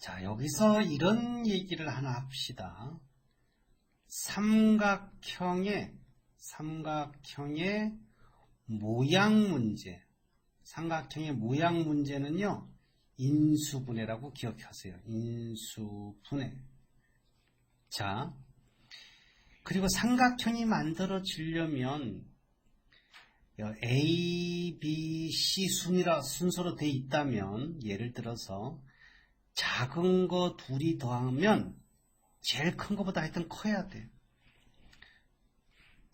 자, 여기서 이런 얘기를 하나 합시다. 삼각형의, 삼각형의 모양 문제. 삼각형의 모양 문제는요, 인수분해라고 기억하세요. 인수분해. 자, 그리고 삼각형이 만들어지려면 A, B, C 순이라 순서로 돼 있다면 예를 들어서 작은 거 둘이 더하면 제일 큰 거보다 하여튼 커야 돼.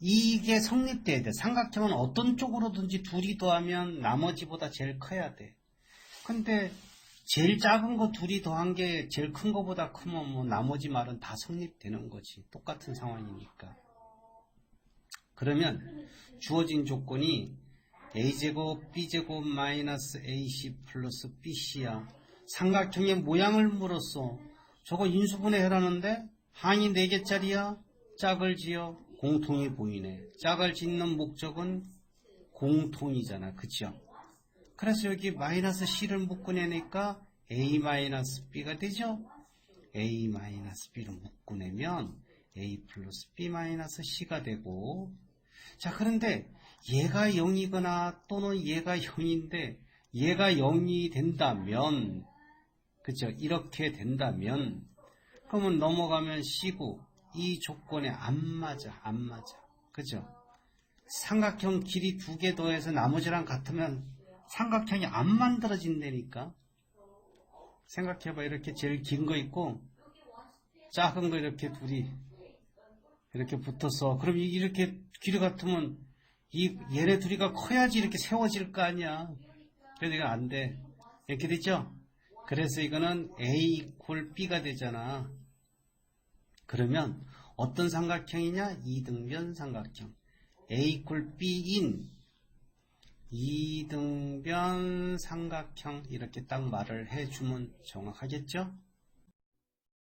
이게 성립돼야 돼. 삼각형은 어떤 쪽으로든지 둘이 더하면 나머지보다 제일 커야 돼. 근데 제일 작은 거 둘이 더한 게 제일 큰 거보다 크면 뭐 나머지 말은 다 성립되는 거지. 똑같은 상황이니까. 그러면 주어진 조건이 a제곱 b제곱 마이너스 ac 플러스 bc야. 삼각형의 모양을 물었어. 저거 인수분해 해라는데 항이 4개짜리야. 짝을 지어 공통이 보이네. 짝을 짓는 목적은 공통이잖아. 그죠? 그래서 여기 마이너스 c를 묶어내니까 a 마이너스 b가 되죠? a 마이너스 b로 묶어내면 a 플러스 b 마이너스 c가 되고 자 그런데 얘가 0이거나 또는 얘가 0인데 얘가 0이 된다면 그죠? 이렇게 된다면 그러면 넘어가면 C고 이 조건에 안 맞아 안 맞아. 그죠? 삼각형 길이 두 개 더해서 나머지랑 같으면 삼각형이 안 만들어진다니까. 생각해봐. 이렇게 제일 긴 거 있고 작은 거 이렇게 둘이 이렇게 붙었어 그럼 이- 이렇게 길이 같으면 이 얘네 둘이가 커야지 이렇게 세워질 거 아니야. 이거 안돼. 이렇게 됐죠 그래서 이거는 A 이퀄 B가 되잖아. 그러면 어떤 삼각형이냐? 이등변 삼각형. A 이퀄 B인 이등변 삼각형. 이렇게 딱 말을 해주면 정확하겠죠?